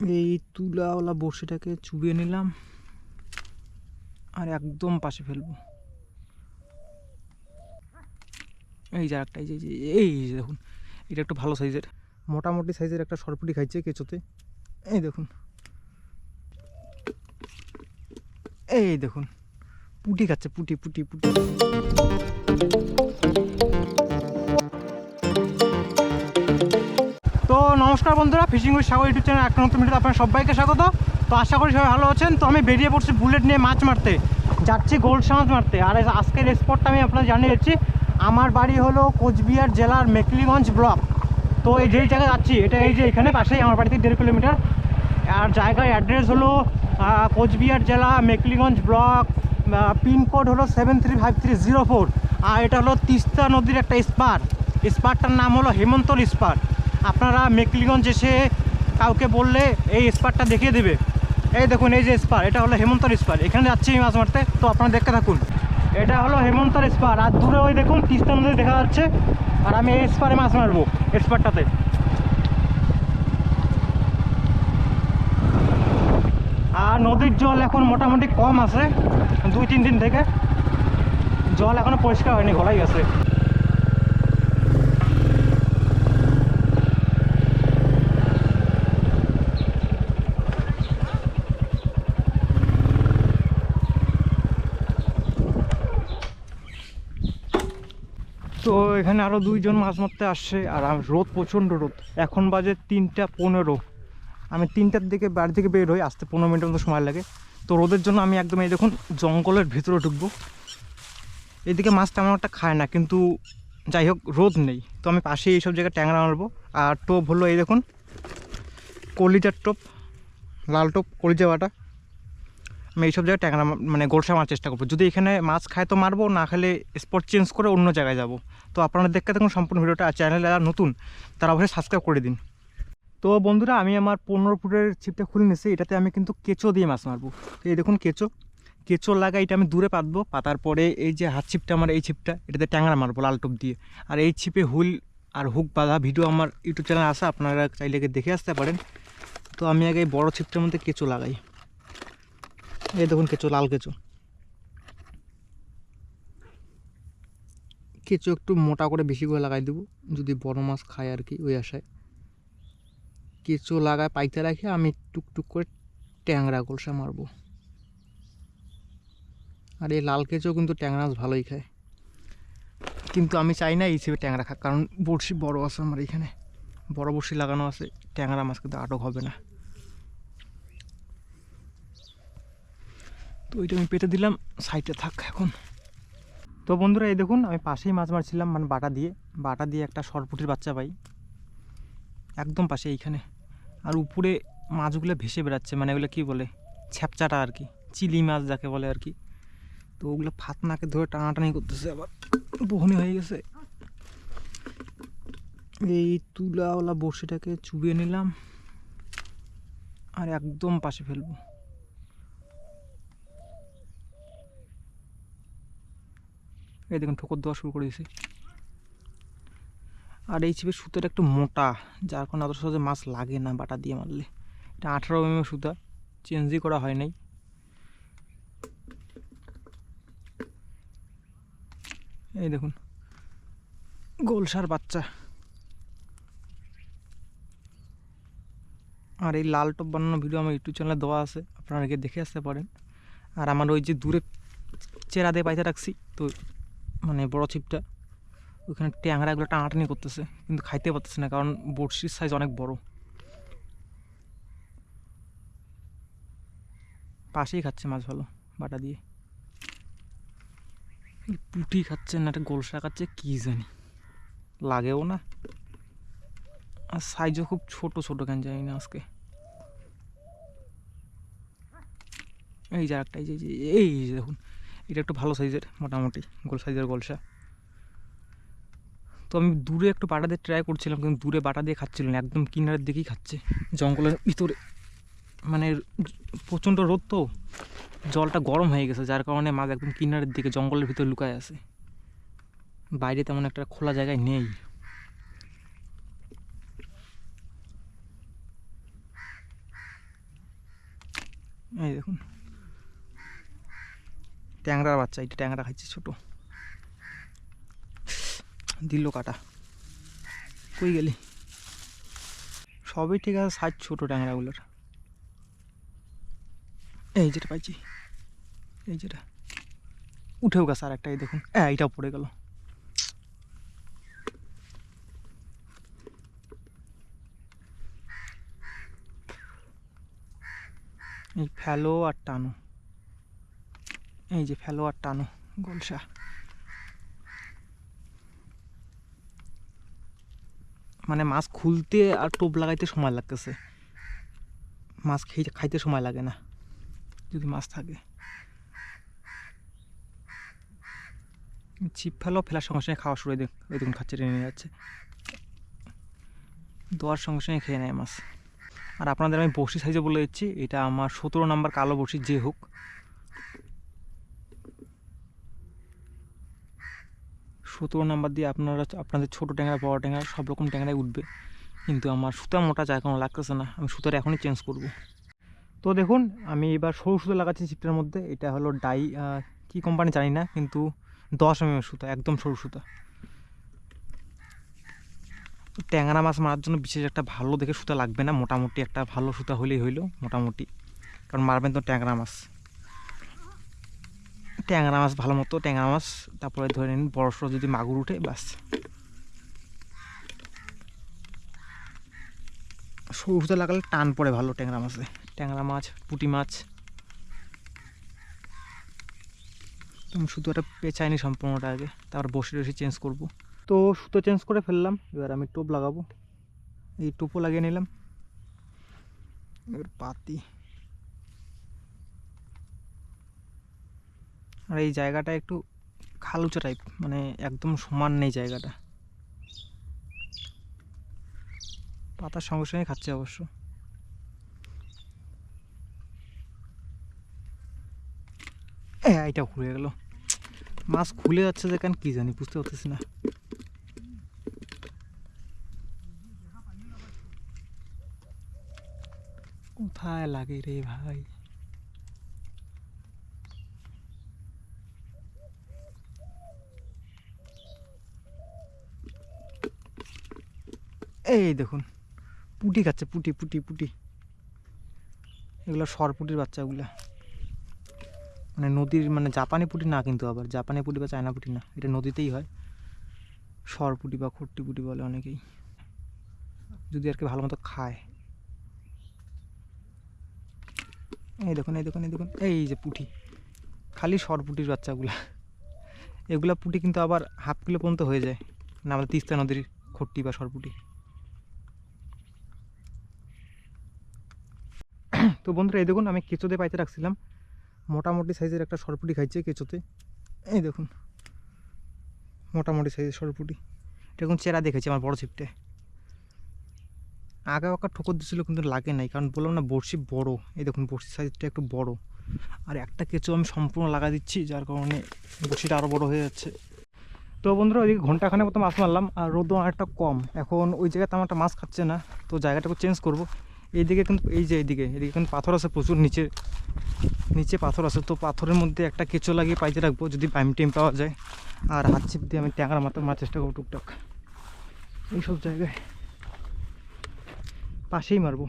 এই তুলাওয়ালা বড়শিটাকে চুবিয়ে নিলাম আর একদম পাশে ফেলব। এই যে একটা এই যে, এই দেখুন, এটা একটু ভালো সাইজের। মোটামুটি সাইজের একটা সরপুটি খাইছে কেঁচোতে। এই দেখুন। এই দেখুন, পুটি খাচ্ছে, পুটি পুটি পুটি। নমস্কার বন্ধুরা fishing with Sagar YouTube channel একটা নতুন ভিডিওতে আপনার সবাইকে স্বাগত। তো আশা করি সবাই ভালো আছেন। তো আমি বেরিয়ে পড়ছি বুলেট নিয়ে মাছ মারতে। যাচ্ছি গোল্ড মাছ মারতে। আর আজকের স্পটটা আমি আপনার জানিয়ে দিচ্ছি। আমার বাড়ি হলো কোচবিহার জেলার মেকলিগঞ্জ ব্লক। তো এই যেই জায়গায় যাচ্ছি, এটা এই যে এখানে পাশেই আমার বাড়ি থেকে দেড় কিলোমিটার। আর জায়গার অ্যাড্রেস হলো কোচবিহার জেলা মেকলিগঞ্জ ব্লক পিনকোড হলো seven three five three zero four আর এটা হলো তিস্তা নদীর একটা স্পার স্পারটার নাম হলো হেমন্তল স্পার আপনারা মেকলিগঞ্জ এসে কাউকে বললে এই স্পারটা দেখিয়ে দেবে। এই দেখুন, এই যে স্পার, এটা হলো হেমন্তর স্পার। এখানে যাচ্ছি মাছ মারতে তো আপনারা দেখতে থাকুন। এটা হলো হেমন্তর স্পার। আর দূরে ওই দেখুন, তিস্তা নদী দেখা যাচ্ছে। আর আমি এই স্পারে মাছ মারবো স্পারটাতে। আর নদীর জল এখন মোটামুটি কম আছে দুই তিন দিন থেকে। জল এখনও পরিষ্কার হয়নি, গলাই গেছে। তো এখানে আরও দুইজন মাছ মারতে আসছে, আর রোদ, প্রচণ্ড রোদ। এখন বাজে তিনটা পনেরো। আমি তিনটার দিকে বাড়ি থেকে বের হই, আসতে পনেরো মিনিটের মতো সময় লাগে। তো রোদের জন্য আমি একদম এই দেখুন জঙ্গলের ভিতরে ঢুকবো। এদিকে মাছ তেমন একটা খায় না, কিন্তু যাই হোক, রোদ নেই। তো আমি পাশে এইসব জায়গায় ট্যাংরা মারবো। আর টোপ হলো এই দেখুন, কলিজার টোপ, লাল টোপ, কলিজা বাটা। আমি এইসব জায়গায় ট্যাংরা মানে গোলসা মারার চেষ্টা করব। যদি এখানে মাছ খায় তো মারবো, না খেলে স্পট চেঞ্জ করে অন্য জায়গায় যাব। তো আপনারা দেখতে থাকুন সম্পূর্ণ ভিডিওটা আর চ্যানেলে যারা নতুন, তারা অবশ্যই সাবস্ক্রাইব করে দিন। তো বন্ধুরা, আমি আমার পনেরো ফুটের ছিপটা খুলে নিয়েছি। এটাতে আমি কিন্তু কেঁচো দিয়ে মাছ মারবো। তো এই দেখুন কেঁচো। কেঁচো লাগা এটা আমি দূরে পাতবো। পাতার পরে এই যে হাত ছিপটা আমার, এই ছিপটা, এটাতে ট্যাংরা মারবো লাল টোপ দিয়ে। আর এই ছিপে হুল আর হুক বাঁধা ভিডিও আমার ইউটিউব চ্যানেল আছে। আপনারা চাইলে দেখে আসতে পারেন। তো আমি আগে বড় ছিপটার মধ্যে কেঁচো লাগাই। এই দেখুন কেঁচো লাল কেঁচো কেঁচো একটু মোটা করে বেশি করে লাগাই দেবো, যদি বড় মাছ খায় আর কি ওই আশায়। কেঁচো লাগায় পাইতে রাখে, আমি টুকটুক করে ট্যাংরা গোলসা মারবো। আর এই লাল কেঁচো কিন্তু ট্যাংরা মাছ ভালোই খায়। কিন্তু আমি চাই না এই হিসেবে ট্যাংরা খাক, কারণ বড়শি বড় আছে আমার এখানে। বড় বড়শি লাগানো আছে, ট্যাংরা মাছ কিন্তু আটক হবে না। তো ওইটা আমি পেতে দিলাম সাইডে থাক এখন। তো বন্ধুরা, এই দেখুন, আমি পাশেই মাছ মারছিলাম মানে বাটা দিয়ে। বাটা দিয়ে একটা সরপুটির বাচ্চা পাই। একদম পাশে এইখানে। আর উপরে মাছগুলো ভেসে বেড়াচ্ছে মানে এগুলো কী বলে, ছ্যাপচাটা আর কি, চিলি মাছ যাকে বলে আর কি। তো ওগুলো ফাতনাকে ধরে টানাটানি করতেছে আবার, বহনি হয়ে গেছে। এই তুলাওয়ালা বড়শিটাকে চুবিয়ে নিলাম, আর একদম পাশে ফেলব। এই দেখুন ঠোকর দেওয়া শুরু করে দিয়েছি। আর এই ছিপের সুতোটা একটু মোটা, যার কারণে অত সহজে মাছ লাগে না বাটা দিয়ে মারলে। এটা আঠারো এম সুতা চেঞ্জই করা হয় নাই। এই দেখুন গোলসার বাচ্চা। আর এই লাল টপ বানানো ভিডিও আমার ইউটিউব চ্যানেলে দেওয়া আছে, আপনারা দেখে আসতে পারেন। আর আমার ওই যে দূরে চেরা দিয়ে পাইতে রাখছি, তো মানে বড় ছিপটা, ওইখানে ট্যাংরাগুলো টানাটানি করতেছে, কিন্তু খাইতে পারতেছে না, কারণ বড়শির সাইজ অনেক বড়। পাশেই খাচ্ছে মাছ ভালো, বাটা দিয়ে। পুটি খাচ্ছে না, একটা গোলসা খাচ্ছে, কী জানি। লাগেও না। আর সাইজও খুব ছোট ছোট কেন জানি না আজকে। এই যে এই যে, এই দেখুন। এটা একটু ভালো সাইজের, মোটামুটি গোল সাইজের গোলসা। তো আমি দূরে একটু বাটা দিয়ে ট্রাই করছিলাম, কিন্তু দূরে বাটা দিয়ে খাচ্ছিল না, একদম কিনারের দিকেই খাচ্ছে। জঙ্গলের ভিতরে মানে প্রচণ্ড রোদ তো, জলটা গরম হয়ে গেছে, যার কারণে মাছ একদম কিনারের দিকে, জঙ্গলের ভিতরে লুকায় আছে। বাইরে তেমন একটা খোলা জায়গায় নেই। এই দেখুন। ট্যাংরার বাচ্চা এটা ট্যাংরা খাইছে ছোট। দিল কাটা। কই গেলি? সবই ঠিক আছে, সাইজ ছোট ট্যাংরাগুলোর। এই যেটা পাইছি, এই যেটা। উঠেও গেছে আর একটা, এই দেখুন। হ্যাঁ এইটাও পড়ে গেল। এই ফেলো আর টানো। এই যে ফেলোয়ার টানো গোলসা। মানে মাছ খুলতে আর টোপ লাগাইতে সময় লাগতেছে। মাছ খেয়ে খাইতে সময় লাগে না, যদি মাছ থাকে। ছিপ ফেলো, ফেলার সঙ্গে সঙ্গে খাওয়া শুরু ওই দেখুন খাচ্ছে, টেনে যাচ্ছে। দোয়ার সঙ্গে সঙ্গে খেয়ে নেয় মাছ। আর আপনাদের আমি বড়শি সাইজে বলে দিচ্ছি, এটা আমার সতেরো নাম্বার কালো বড়শি, যে হোক। সতেরো নাম্বার দিয়ে আপনারা আপনাদের ছোটো ট্যাংরা, বড় ট্যাংরা, সব রকম ট্যাংরাই উঠবে। কিন্তু আমার সুতা মোটা যায় কোনো লাগতেছে না, আমি সুতার এখনই চেঞ্জ করব। তো দেখুন, আমি এবার সরু সুতো লাগাচ্ছি চিপটার মধ্যে, এটা হলো ডাই কি কোম্পানি জানি না, কিন্তু দশ এম সুতা, একদম সরু সুতা। ট্যাংরা মাছ মারার জন্য বিশেষ একটা ভালো দেখে সুতা লাগবে না, মোটামুটি একটা ভালো সুতা হলেই হইল, মোটামুটি। কারণ মারবেন তো ট্যাংরা মাছ। ট্যাংরা মাছ ভালো মতো, ট্যাংরা মাছ, তারপরে ধরে নিন বড় সড়ো যদি মাগুর উঠে বাস সরু সুতা লাগালে টান পড়ে ভালো ট্যাংরা মাছে। ট্যাংরা মাছ, পুঁটি মাছ। তুমি শুধু একটা পেঁচাইনি সম্পূর্ণটা আগে, তারপর বসে বসে চেঞ্জ করব। তো সুতো চেঞ্জ করে ফেললাম, এবার আমি টোপ লাগাবো। এই টোপও লাগিয়ে নিলাম। এবার পাতি আর এই জায়গাটা একটু খালুচা টাইপ মানে একদম সমান নেই জায়গাটা। পাতার সঙ্গে সঙ্গে খাচ্ছে অবশ্য। এ, এইটা ঘুরে গেল। মাছ খুলে যাচ্ছে যে কেন কি জানি বুঝতে পারতেছি না। কোথায় লাগে রে ভাই? এই দেখুন, পুটি খাচ্ছে, পুটি পুটি পুটি। এগুলো সরপুটির বাচ্চাগুলা। মানে নদীর মানে জাপানি পুটি না কিন্তু আবার, জাপানি পুটি বা চায়না পুটি না, এটা নদীতেই হয়। সরপুটি বা খট্টি পুটি বলে অনেকেই। যদি আর কি ভালো মতো খায়। এই দেখুন এই দেখুন এই দেখুন, এই যে পুঁটি। খালি সরপুটির বাচ্চাগুলা। এগুলা পুঁটি কিন্তু আবার হাফ কিলো পর্যন্ত হয়ে যায়। না, আমাদের তিস্তা নদীর খট্টি বা সরপুটি। তো বন্ধুরা, এই দেখুন, আমি কেঁচোতে পাইতে রাখছিলাম। মোটামুটি সাইজের একটা সরপুটি খাইছে কেঁচোতে। এই দেখুন, মোটামুটি সাইজের সরপুটি। এখন চেরা দেখেছি আমার বড় ছিপটে। আগে আঁকা ঠোকর দিছিল, কিন্তু লাগে নাই, কারণ বললাম না, বড়শি বড়। এই দেখুন, বড়শির সাইজটা একটু বড়। আর একটা কেঁচো আমি সম্পূর্ণ লাগা দিচ্ছি, যার কারণে বড়শিটা আরও বড় হয়ে যাচ্ছে। তো বন্ধুরা, ওইদিকে ঘন্টাখানে মতো মাছ মারলাম, আর রোদও অনেকটা কম। এখন ওই জায়গাতে আমার একটা মাছ খাচ্ছে না, তো জায়গাটাকে চেঞ্জ করব। এইদিকে কিন্তু, এই যে এইদিকে এদিকে কিন্তু পাথর আছে প্রচুর নিচে। নিচে পাথর আছে। তো পাথরের মধ্যে একটা কেঁচো লাগিয়ে পাইতে রাখব, যদি পাইম টিম পাওয়া যায়। আর হাত ছিপ দিয়ে আমি ট্যাংরা মাথা মারার চেষ্টা করব টুকটাক। এইসব জায়গায় পাশেই মারবো।